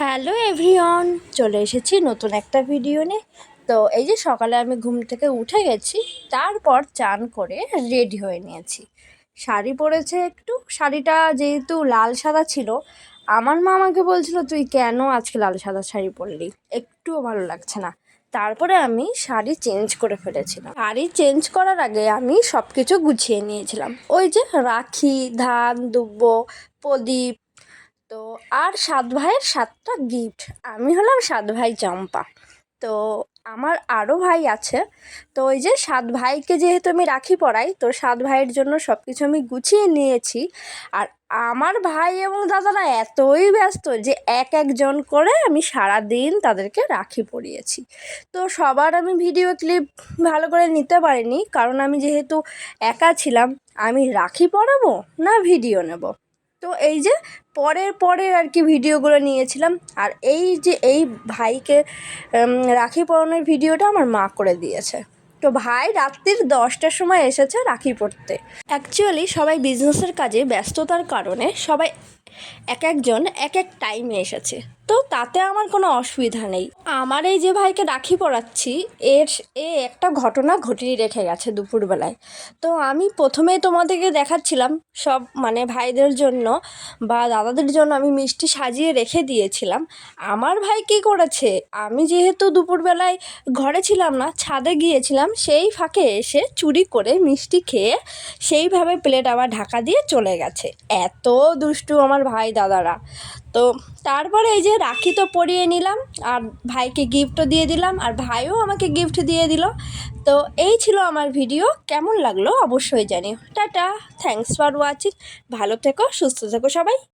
Hello everyone চলে এসেছি নতুন একটা ভিডিও নিয়ে। তো এই যে সকালে আমি ঘুম থেকে উঠে গেছি, তারপর চান করে রেডি হয়ে নিয়েছি। শাড়ি পরেছে একটু, শাড়িটা যেহেতু লাল সাদা ছিল, আমার মা আমাকে বলছিল, তুই কেন আজকে লাল সাদা শাড়ি পরলি? একটুও ভালো লাগছে না। তারপরে আমি শাড়ি চেঞ্জ করে ফেলেছিলাম। শাড়ি চেঞ্জ করার আগে আমি সব কিছু গুছিয়ে নিয়েছিলাম। ওই যে রাখি, ধান, দুব্ব, প্রদীপ তো আর সাত ভাইয়ের সাতটা গিফট আমি হলাম সাত ভাই চম্পা। তো আমার আরও ভাই আছে। তো ওই যে সাত ভাইকে যেহেতু আমি রাখি পড়াই, তো সাত ভাইয়ের জন্য সব কিছু আমি গুছিয়ে নিয়েছি। আর আমার ভাই এবং দাদারা এতই ব্যস্ত যে এক একজন করে আমি সারা দিন তাদেরকে রাখি পরিয়েছি। তো সবার আমি ভিডিও ক্লিপ ভালো করে নিতে পারিনি, কারণ আমি যেহেতু একা ছিলাম, আমি রাখি পরাবো না ভিডিও নেব? তো এই যে পরের পরের আর কি ভিডিওগুলো নিয়েছিলাম, আর এই যে এই ভাইকে রাখি পরানোর ভিডিওটা আমার মা করে দিয়েছে। তো ভাই রাত্রির দশটার সময় এসেছে রাখি পড়তে অ্যাকচুয়ালি সবাই বিজনেসের কাজে ব্যস্ততার কারণে সবাই এক একজন এক এক টাইমে এসেছে। তো তাতে আমার কোনো অসুবিধা নেই। আমার এই যে ভাইকে রাখি পড়াচ্ছি এর এ একটা ঘটনা ঘটিয়ে রেখে গেছে দুপুরবেলায়। তো আমি প্রথমেই তোমাদেরকে দেখাচ্ছিলাম, সব মানে ভাইদের জন্য বা দাদাদের জন্য আমি মিষ্টি সাজিয়ে রেখে দিয়েছিলাম। আমার ভাই কী করেছে, আমি যেহেতু দুপুরবেলায় ঘরে ছিলাম না, ছাদে গিয়েছিলাম, সেই ফাঁকে এসে চুরি করে মিষ্টি খেয়ে সেইভাবে প্লেট আবার ঢাকা দিয়ে চলে গেছে। এত দুষ্টু আমার ভাই দাদারা। তো তারপরে এই যে রাখি তো পরিয়ে নিলাম, আর ভাইকে গিফটও দিয়ে দিলাম, আর ভাইও আমাকে গিফট দিয়ে দিল। তো এই ছিল আমার ভিডিও কেমন লাগল অবশ্যই জানি টাটা থ্যাংকস ফর ওয়াচিং ভালো থেকো, সুস্থ থেকো সবাই।